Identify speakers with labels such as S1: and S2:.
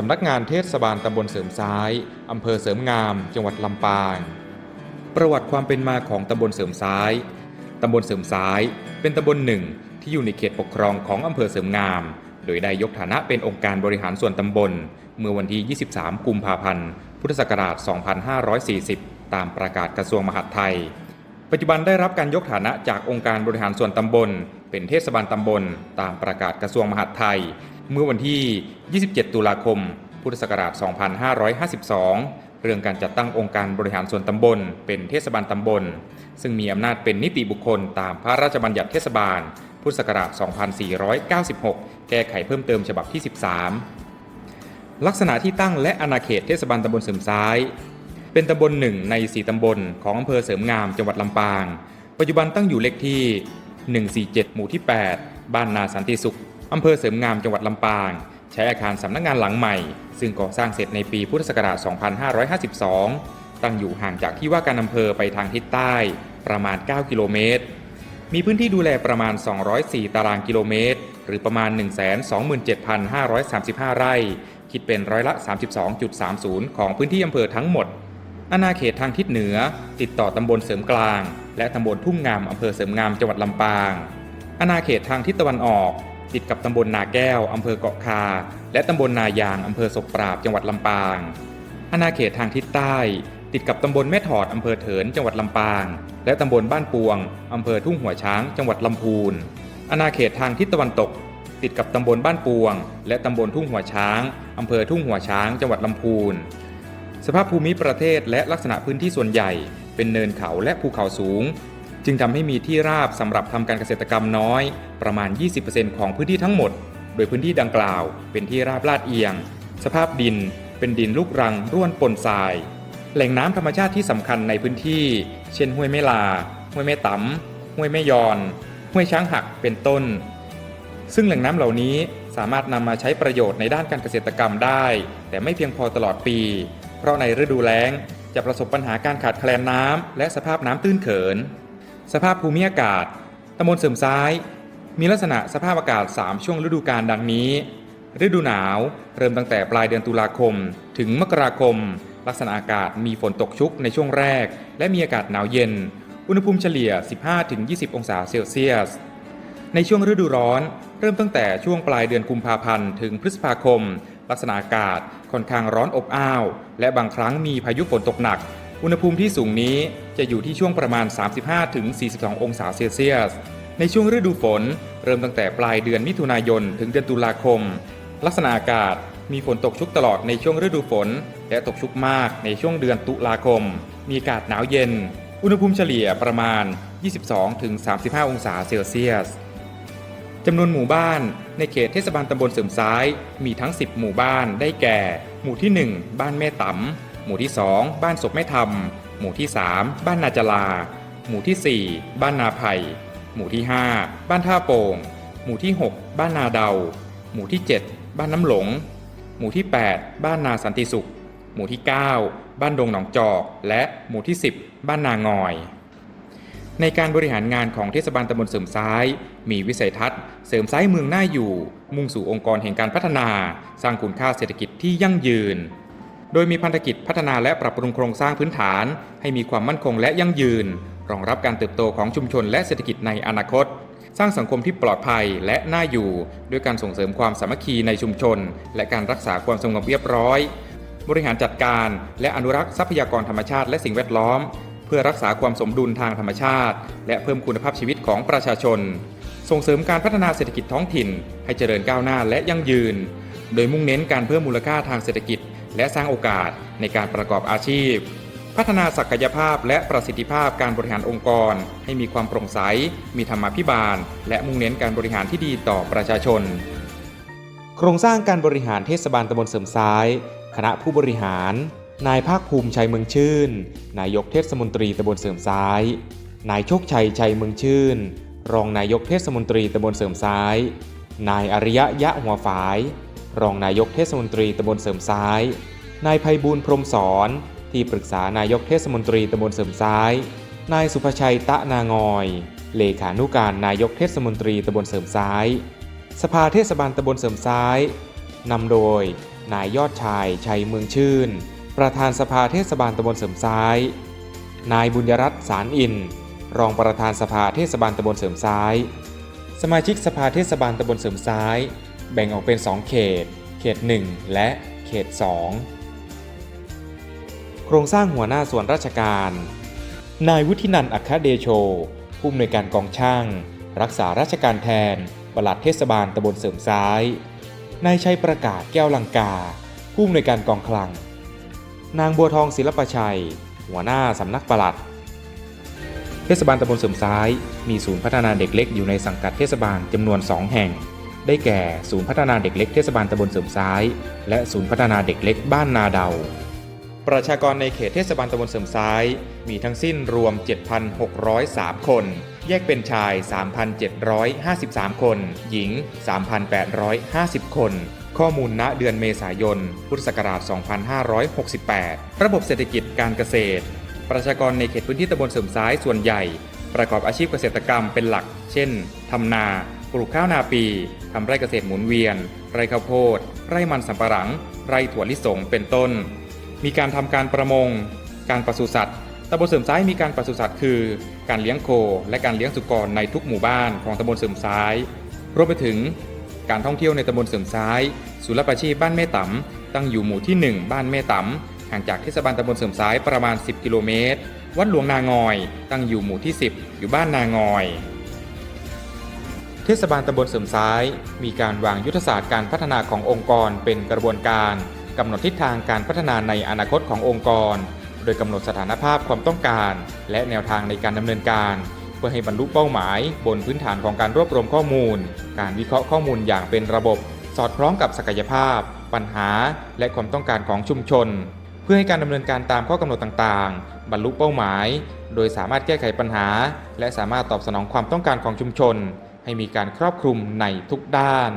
S1: สำนักงานเทศบาลตำบลเสริมซ้าย อำเภอเสริมงาม จังหวัดลำปาง ประวัติความเป็นมาของตำบลเสริมซ้าย ตำบลเสริมซ้าย เป็นตำบลหนึ่งที่อยู่ในเขตปกครองของอำเภอเสริมงาม โดยได้ยกฐานะเป็นองค์การบริหารส่วนตำบล เมื่อวันที่ 23 กุมภาพันธ์ พุทธศักราช 2540 ตามประกาศกระทรวงมหาดไทย ปัจจุบันได้รับการยกฐานะจากองค์การบริหารส่วนตำบล เป็นเทศบาลตำบลตามประกาศกระทรวงมหาดไทย เมื่อวันที่ 27 ตุลาคม พุทธศักราช 2552 เรื่องการจัดตั้งองค์การบริหารส่วนตำบล เป็นเทศบาลตำบล ซึ่งมีอำนาจเป็นนิติบุคคลตามพระราชบัญญัติเทศบาล พุทธศักราช 2496 แก้ไขเพิ่มเติมฉบับที่ 13 ลักษณะที่ตั้งและอาณาเขตเทศบาลตำบลเสริมซ้ายเป็นตำบลหนึ่งใน 4 ตำบลของอำเภอเสริมงามจังหวัดลำปาง ปัจจุบันตั้งอยู่เลขที่ 147 หมู่ที่ 8 บ้านนาสันติสุข อำเภอเสริมงามจังหวัดลำปาง ใช้อาคารสำนักงานหลังใหม่ ซึ่งก่อสร้างเสร็จในปีพุทธศักราช 2552 ตั้งอยู่ห่างจากที่ว่าการอำเภอไปทางทิศใต้ประมาณ 9 กิโลเมตร มีพื้นที่ดูแลประมาณ 204 ตารางกิโลเมตร หรือประมาณ 127,535 ไร่ คิดเป็นร้อยละ 32.30 ของพื้นที่อำเภอทั้งหมด อาณาเขตทางทิศเหนือ ติดต่อตำบลเสริมกลาง และตำบลทุ่งงามอำเภอเสริมงามจังหวัดลำปางอาณาเขตทางทิศตะวันออก ติดกับตำบลนาแก้วอำเภอเกาะคา และตำบลนายางอำเภอศกปราบจังหวัดลำปางอาณาเขตทางทิศใต้ ติดกับตำบลแม่ถอดอำเภอเถินจังหวัดลำปาง และตำบลบ้านปวงอำเภอทุ่งหัวช้างจังหวัดลำพูนอาณาเขตทางทิศตะวันตก ติดกับตำบลบ้านปวง และตำบลทุ่งหัวช้างอำเภอทุ่งหัวช้างจังหวัดลำพูน สภาพภูมิประเทศและลักษณะพื้นที่ส่วนใหญ่ เป็นเนินเขาและภูเขาสูง จึงทำให้มีที่ราบสำหรับทำการเกษตรกรรมน้อย ประมาณ 20%ของพื้นที่ทั้งหมด โดยพื้นที่ดังกล่าว เป็นที่ราบลาดเอียง สภาพดิน เป็นดินลูกรังร่วนปนทราย แหล่งน้ำธรรมชาติที่สำคัญในพื้นที่ เช่นห้วยแม่ลา ห้วยแม่ต๋ำห้วยแม่ยอนห้วยช้างหักเป็นต้น ซึ่งแหล่งน้ำเหล่านี้สามารถนำมาใช้ประโยชน์ในด้านการเกษตรกรรมได้ แต่ไม่เพียงพอตลอดปี เพราะในฤดูแล้งจะประสบปัญหาการขาดแคลนน้ำและสภาพน้ำตื้นเขิน สภาพภูมิอากาศตำบลเสริมซ้าย มีลักษณะสภาพอากาศ 3 ช่วงฤดูกาลดังนี้ ฤดูหนาว เริ่มตั้งแต่ปลายเดือนตุลาคม ถึงมกราคม ลักษณะอากาศมีฝนตกชุกในช่วงแรก และมีอากาศหนาวเย็น อุณหภูมิเฉลี่ย 15-20 องศาเซลเซียส ในช่วงฤดูร้อน เริ่มตั้งแต่ช่วงปลายเดือนกุมภาพันธ์ถึงพฤษภาคม ลักษณะอากาศค่อนข้างร้อนอบอ้าว และบางครั้งมีพายุฝนตกหนัก อุณหภูมิที่สูงนี้จะอยู่ที่ช่วงประมาณ 35-42 องศาเซลเซียส ในช่วงฤดูฝน เริ่มตั้งแต่ปลายเดือนมิถุนายนถึงเดือนตุลาคม ลักษณะอากาศมีฝนตกชุกตลอดในช่วงฤดูฝน และตกชุกมากในช่วงเดือนตุลาคม มีอากาศหนาวเย็น อุณหภูมิเฉลี่ยประมาณ 22-35 องศาเซลเซียส จำนวนหมู่บ้านในเขตเทศบาลตำบลเสริมซ้าย มีทั้ง 10 หมู่บ้านได้แก่ หมู่ที่ 1 บ้านแม่ต๋ำหมู่ที่ 2 บ้านศพแม่ทำหมู่ที่ 3 บ้านนาจลา หมู่ที่ 4 บ้านนาไผ่หมู่ที่ 5 บ้านท่าโป่ง หมู่ที่ 6 บ้านนาเดา หมู่ที่ 7 บ้านน้ำหลง หมู่ที่ 8 บ้านนาสันติสุข หมู่ที่ 9 บ้านดงหนองจอก และหมู่ที่ 10 บ้านนางอย ในการบริหารงานของเทศบาลตำบลเสริมซ้าย มีวิสัยทัศน์ เสริมซ้ายเมืองน่าอยู่ มุ่งสู่องค์กรแห่งการพัฒนา สร้างคุณค่าเศรษฐกิจที่ยั่งยืน โดยมีพันธกิจพัฒนาและปรับปรุงโครงสร้างพื้นฐาน ให้มีความมั่นคงและยั่งยืน รองรับการเติบโตของชุมชนและเศรษฐกิจในอนาคต สร้างสังคมที่ปลอดภัยและน่าอยู่ ด้วยการส่งเสริมความสามัคคีในชุมชน และการรักษาความสงบเรียบร้อย บริหารจัดการ และอนุรักษ์ทรัพยากรธรรมชาติและสิ่งแวดล้อม เพื่อรักษาความสมดุลทางธรรมชาติ และเพิ่มคุณภาพชีวิตของประชาชน ส่งเสริมการพัฒนาเศรษฐกิจท้องถิ่น ให้เจริญก้าวหน้าและยั่งยืน โดยมุ่งเน้นการเพิ่มมูลค่าทางเศรษฐกิจ และสร้างโอกาสในการประกอบอาชีพ พัฒนาศักยภาพและประสิทธิภาพการบริหารองค์กร ให้มีความโปร่งใส มีธรรมาภิบาล และมุ่งเน้นการบริหารที่ดีต่อประชาชน โครงสร้างการบริหารเทศบาลตำบลเสริมซ้าย คณะผู้บริหาร นายภาคภูมิชัยเมืองชื่น นายกเทศมนตรีตำบลเสริมซ้าย นายโชคชัยชัยเมืองชื่น รองนายกเทศมนตรีตำบลเสริมซ้าย นายอริยะยะหัวฝาย รองนายกเทศมนตรีตำบลเสริมซ้าย นายไพบูลพรมสอนที่ปรึกษานายกเทศมนตรีตำบลเสริมซ้าย นายสุภชัยตะนางอย เลขานุการนายกเทศมนตรีตำบลเสริมซ้าย สภาเทศบาลตำบลเสริมซ้ายนำโดย นายยอดชายชัยเมืองชื่น ประธานสภาเทศบาลตำบลเสริมซ้าย นายบุญยรัตน์สารอิน รองประธานสภาเทศบาลตำบลเสริมซ้าย สมาชิกสภาเทศบาลตำบลเสริมซ้าย แบ่งออกเป็น 2 เขต เขต 1 และเขต 2 โครงสร้างหัวหน้าส่วนราชการ นายวุฒินันท์อัคคเดโช ผู้อำนวยการกองช่าง รักษาราชการแทนปลัดเทศบาลตำบลเสริมซ้าย นายชัยประกาศแก้วลังกา ผู้อำนวยการกองคลัง นางบัวทองศิลปชัย หัวหน้าสำนักปลัด เทศบาลตำบลเสริมซ้าย มีศูนย์พัฒนาเด็กเล็กอยู่ในสังกัดเทศบาลจำนวน 2 แห่ง ได้แก่ศูนย์พัฒนาเด็กเล็กเทศบาลตำบลเสริมซ้าย และศูนย์พัฒนาเด็กเล็กบ้านนาเดา ประชากรในเขตเทศบาลตำบลเสริมซ้าย มีทั้งสิ้นรวม 7,603 คน แยกเป็นชาย 3,753 คน หญิง 3,850 คน ข้อมูลณเดือนเมษายน พุทธศักราช 2568 ระบบเศรษฐกิจการเกษตร ประชากรในเขตพื้นที่ตำบลเสริมซ้ายส่วนใหญ่ ประกอบอาชีพเกษตรกรรมเป็นหลัก เช่น ทำนา ปลูกข้าวนาปี ทำไร่เกษตรหมุนเวียน ไร่ข้าวโพด ไร่มันสำปะหลัง ไร่ถั่วลิสง เป็นต้น มีการทำการประมง การปศุสัตว์ตำบลเสริมซ้ายมีการปศุสัตว์คือ การเลี้ยงโค และการเลี้ยงสุกรในทุกหมู่บ้านของตำบลเสริมซ้าย รวมไปถึง การท่องเที่ยวในตำบลเสริมซ้าย ศูนย์รับอาชีพบ้านแม่ตำตั้งอยู่หมู่ที่ 1 บ้านแม่ตำห่างจากเทศบาลตำบลเสริมซ้ายประมาณ 10 กิโลเมตร วัดหลวงนางอย ตั้งอยู่หมู่ที่ 10 อยู่บ้านนางอย เทศบาลตำบลเสริมซ้าย มีการวางยุทธศาสตร์การพัฒนาขององค์กรเป็นกระบวนการกำหนดทิศทางการพัฒนาในอนาคตขององค์กร โดยกำหนดสถานภาพความต้องการ และแนวทางในการดำเนินการ เพื่อให้บรรลุเป้าหมาย บนพื้นฐานของการรวบรวมข้อมูล การวิเคราะห์ข้อมูลอย่างเป็นระบบ สอดคล้องกับศักยภาพ ปัญหา และความต้องการของชุมชน เพื่อให้การดำเนินการตามข้อกำหนดต่างๆ บรรลุเป้าหมาย โดยสามารถแก้ไขปัญหา และสามารถตอบสนองความต้องการของชุมชน ให้มีการครอบคลุมในทุกด้าน